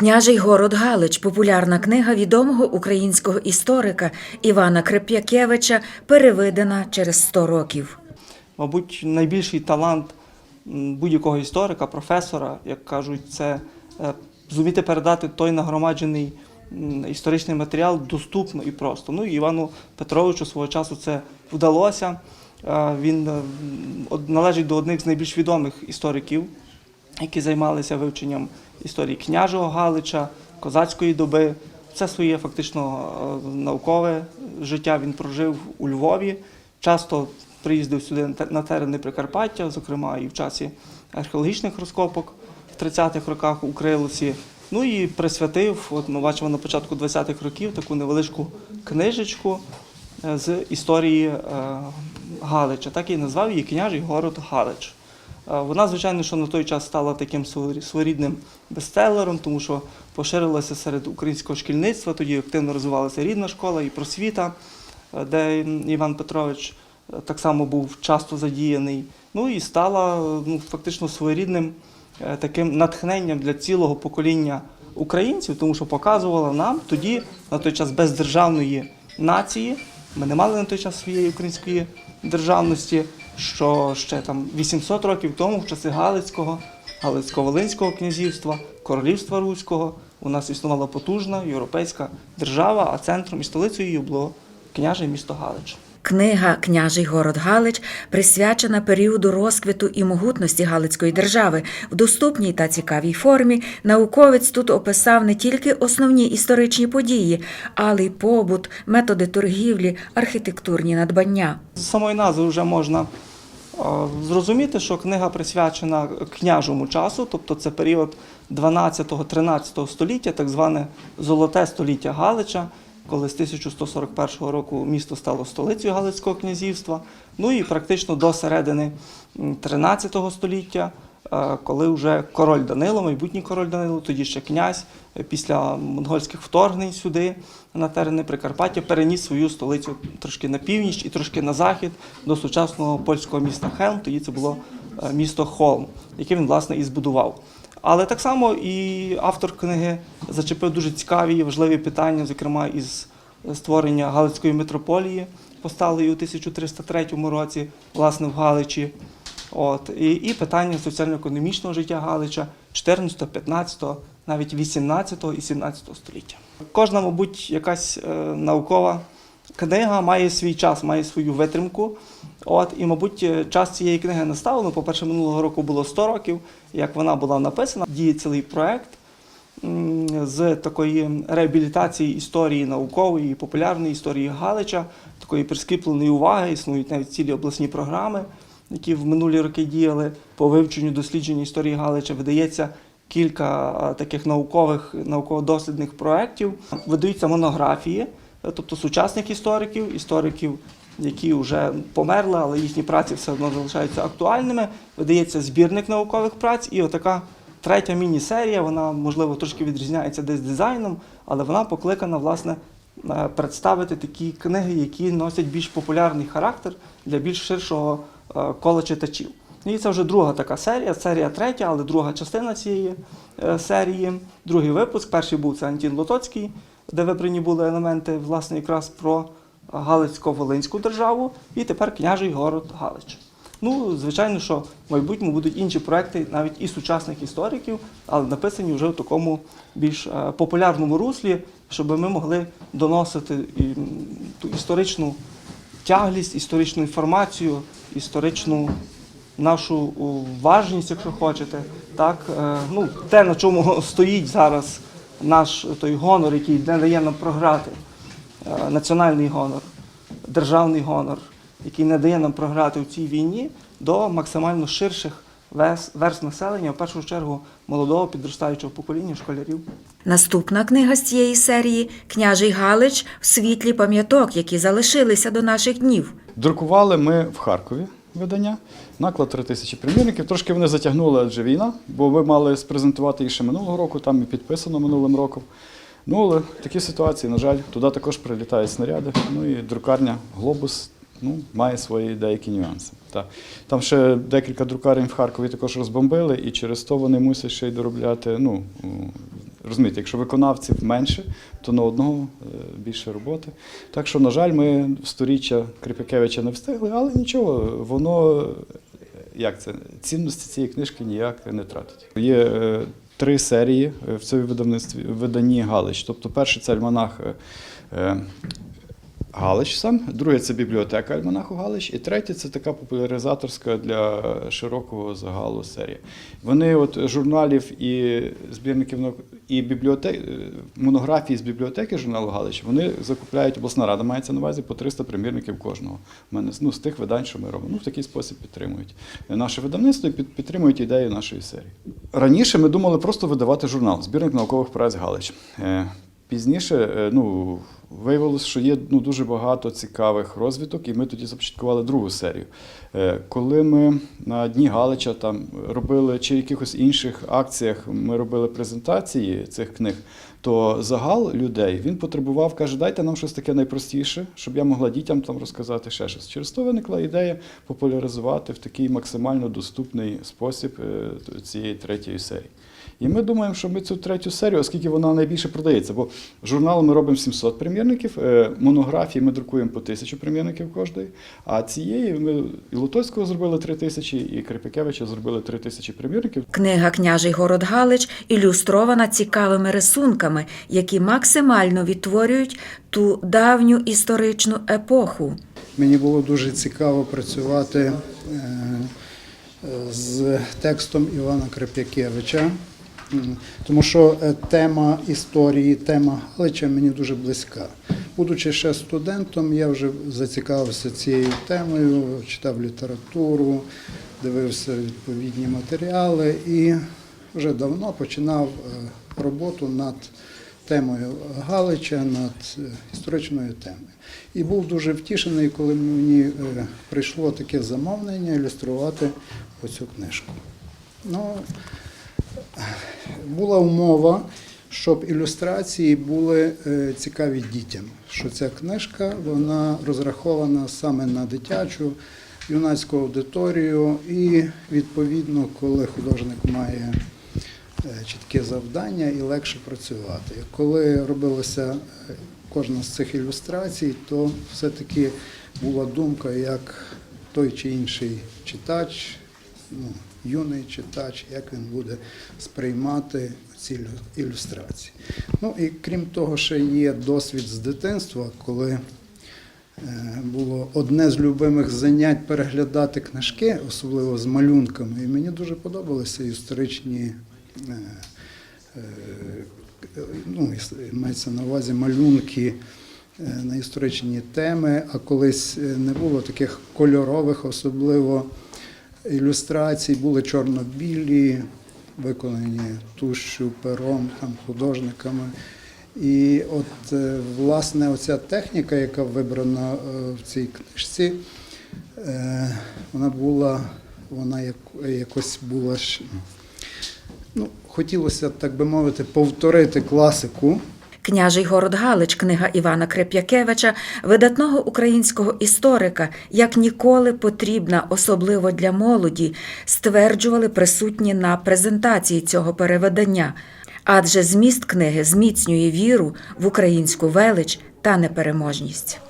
Княжий город Галич популярна книга відомого українського історика Івана Креп'якевича, перевидана через 100 років. Мабуть, найбільший талант будь-якого історика, професора, як кажуть, це е, зуміти передати той нагромаджений історичний матеріал доступно і просто. Ну Івану Петровичу свого часу це вдалося. Е, Він е, належить до одних з найбільш відомих істориків, які займалися вивченням історії княжого Галича, козацької доби. Це своє фактично е, наукове життя він прожив у Львові. Часто приїздив сюди на те- терени Прикарпаття, зокрема і в часі археологічних розкопок в 30-х роках у Крилиці. Ну і присвятив, от ми бачимо на початку 20-х років таку невеличку книжечку е, з історії е, Галича. Так і назвав її княжий город Галич. Е, Вона, звичайно, що на той час стала таким своєрідним бестселером, тому що поширилася серед українського шкільництва, тоді активно розвивалася рідна школа і просвіта, е, де Іван Петрович е, так само був часто задіяний. Ну і стала ну, фактично своєрідним таким натхненням для цілого покоління українців, тому що показувала нам тоді, на той час бездержавної нації, ми не мали на той час своєї української державності, що ще там 800 років тому, в часи Галицького, Галицько-Волинського князівства, Королівства Руського, у нас існувала потужна європейська держава, а центром і столицею її було княже місто Галич. Книга Княжий город Галич присвячена періоду розквіту і могутності Галицької держави. В доступній та цікавій формі науковець тут описав не тільки основні історичні події, але й побут, методи торгівлі, архітектурні надбання. З самої назви вже можна е, зрозуміти, що книга присвячена княжому часу, тобто це період 12-13 століття, так зване золоте століття Галича, коли з 1141 року місто стало столицею Галицького князівства. Ну і практично до середини м, 13 століття, е, коли вже король Данило, майбутній король Данило, тоді ще князь, е, після монгольських вторгнень сюди на терени Прикарпаття переніс свою столицю трошки на північ і трошки на захід до сучасного польського міста Хелм. Тоді це було е, місто Холм, яке він власне і збудував. Але так само і автор книги зачепив дуже цікаві і важливі питання, зокрема із створення Галицької митрополії, посталої у 1303 році, власне, в Галичі. От, і, і питання соціально-економічного життя Галича 14, 15, навіть 18 і 17 століття. Кожна, мабуть, якась е, наукова книга має свій час, має свою витримку. От, і, мабуть, час цієї книги настав. Ну, по-перше, минулого року було 100 років, як вона була написана. Діє цілий проект з такої реабілітації історії наукової і популярної історії Галича, такої прискріпленої уваги. Існують навіть цілі обласні програми, які в минулі роки діяли по вивченню дослідження історії Галича. Видається кілька таких наукових науково-дослідних проєктів. Видаються монографії, тобто сучасних істориків, істориків. Які вже померли, але їхні праці все одно залишаються актуальними. Видається збірник наукових праць, і отака третя міні-серія, вона, можливо, трошки відрізняється десь дизайном, але вона покликана, власне, е, представити такі книги, які носять більш популярний характер для більш ширшого е, кола читачів. І це вже друга така серія, серія третя, але друга частина цієї е, серії, другий випуск. Перший був це Антін Лотоцький, де вибрані були елементи, власне, якраз про Галицько-Волинську державу, і тепер княжий город Галич. Ну, звичайно, що в майбутньому будуть інші проекти, навіть і сучасних істориків, але написані вже в такому більш е, популярному руслі, щоб ми могли доносити ту історичну тяглість, історичну інформацію, історичну нашу важність, якщо хочете. Так, е, ну, те, на чому стоїть зараз наш той гонор, який не дає нам програти, е, національний гонор, державний гонор, який не дає нам програти в цій війні до максимально ширших верст населення, в першу чергу молодого підростаючого покоління школярів. Наступна книга з цієї серії Княжий Галич в світлі пам'яток, які залишилися до наших днів. Друкували ми в Харкові видання, наклад 3 тисячі примірників. Трошки вони затягнули, адже війна, бо ви мали спрезентувати їх ще минулого року, там і підписано минулим роком. Ну, але такі ситуації, на жаль, туди також прилітають снаряди. Ну і друкарня Глобус ну, має свої деякі нюанси. Та. Там ще декілька друкарень в Харкові також розбомбили, і через то вони мусять ще й доробляти, ну, Розумієте, якщо виконавців менше, то на одного е, більше роботи. Так що, на жаль, ми сторіччя Крипякевича не встигли, але нічого, воно е, як це цінності цієї книжки ніяк не тратить. Є е, три серії в цьому видавництві виданні Галич. Тобто, перший це альманах. Галич сам, друге це бібліотека Альманаху Галич, і третє це така популяризаторська для широкого загалу серія. Вони от журналів і збірників і бібліотек, монографії з бібліотеки журналу Галич, вони закупляють обласна рада, мається на увазі по 300 примірників кожного. У мене ну, з тих видань, що ми робимо. Ну, в такий спосіб підтримують наше видавництво і підтримують ідею нашої серії. Раніше ми думали просто видавати журнал збірник наукових праць Галич. Е, Пізніше е, ну, виявилося, що є ну, дуже багато цікавих розвиток, і ми тоді започаткували другу серію. Е, Коли ми на Дні Галича там робили чи якихось інших акціях ми робили презентації цих книг, то загал людей він потребував, каже, дайте нам щось таке найпростіше, щоб я могла дітям там розказати ще щось. Через то виникла ідея популяризувати в такий максимально доступний спосіб е, цієї третьої серії. І ми думаємо, що ми цю третю серію, оскільки вона найбільше продається, бо журнал ми робимо 700 примірників, е, монографії ми друкуємо по 1000 примірників кожної, а цієї ми і Лутоцького зробили 3000, і Крипякевича зробили 3000 примірників. Книга Княжий город Галич ілюстрована цікавими рисунками, які максимально відтворюють ту давню історичну епоху. Мені було дуже цікаво працювати е, з текстом Івана Креп'якевича, М, тому що е, тема історії, тема Галича мені дуже близька. Будучи ще студентом, я вже зацікавився цією темою, читав літературу, дивився відповідні матеріали і вже давно починав е, роботу над темою Галича, над е, історичною темою. І був дуже втішений, коли мені прийшло таке замовлення ілюструвати оцю книжку. Ну, була умова, щоб ілюстрації були е, цікаві дітям. Що ця книжка вона розрахована саме на дитячу, юнацьку аудиторію, і відповідно, коли художник має е, чітке завдання і легше працювати. Коли робилася е, кожна з цих ілюстрацій, то все-таки була думка, як той чи інший читач, ну, юний читач, як він буде сприймати ці ілюстрації. Ну і крім того, ще є досвід з дитинства, коли Е, було одне з любимих занять переглядати книжки, особливо з малюнками. І мені дуже подобалися історичні, е, е, ну, мається на увазі малюнки на історичні теми, а колись не було таких кольорових, особливо ілюстрацій, були чорно-білі, виконані тушю, пером, там, художниками. І от е, власне оця техніка, яка вибрана е, в цій книжці, е, вона була, вона як- якось була ну, хотілося, так би мовити, повторити класику. Княжий город Галич, книга Івана Креп'якевича, видатного українського історика, як ніколи потрібна, особливо для молоді, стверджували присутні на презентації цього переведення. Адже зміст книги зміцнює віру в українську велич та непереможність.